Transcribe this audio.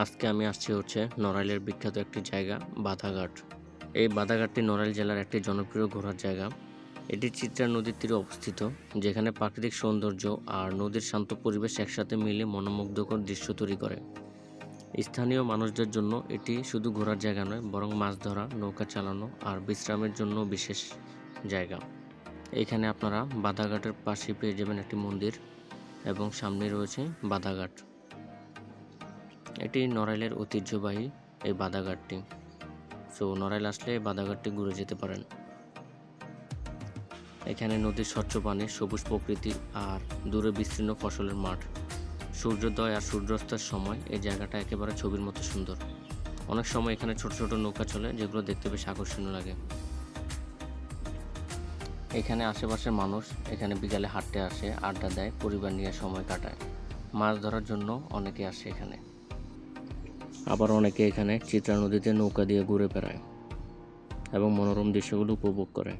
আজকে আমি আসছি হচ্ছে নড়াইলের বিখ্যাত একটি জায়গা, বাধাঘাট। এই বাধাঘাটটি নড়াইল জেলার একটি জনপ্রিয় ঘোরার জায়গা। এটি চিত্রা নদীর তীরে অবস্থিত, যেখানে প্রাকৃতিক সৌন্দর্য আর নদীর শান্ত পরিবেশ একসাথে মিলে মনোমুগ্ধকর দৃশ্য তৈরি করে। স্থানীয় মানুষদের জন্য এটি শুধু ঘোরার জায়গা নয়, বরং মাছ ধরা, নৌকা চালানো আর বিশ্রামের জন্য বিশেষ জায়গা। এখানে আপনারা বাধাঘাটের পাশে পেয়ে যাবেন একটি মন্দির এবং সামনে রয়েছে বাধাঘাট। এটি নড়াইলের ঐতিহ্যবাহী এই বাধাঘাটটি। সো, নড়াইল আসলে এই বাধাঘাটটি ঘুরে যেতে পারেন। এখানে নদীর স্বচ্ছ পানি, সবুজ প্রকৃতি আর দূরে বিস্তীর্ণ ফসলের মাঠ। সূর্যোদয় আর সূর্যাস্তের সময় এই জায়গাটা একেবারে ছবির মতো সুন্দর। অনেক সময় এখানে ছোট ছোট নৌকা চলে, যেগুলো দেখতে বেশ আকর্ষণীয় লাগে। এখানে আশেপাশের মানুষ এখানে বিকালে হাঁটতে আসে, আড্ডা দেয়, পরিবার নিয়ে সময় কাটায়। মাছ ধরার জন্য অনেকে আসে এখানে। আবার অনেকে এখানে চিত্রা নদীতে নৌকা দিয়ে ঘুরে বেড়ায় এবং মনোরম দৃশ্যগুলো উপভোগ করে।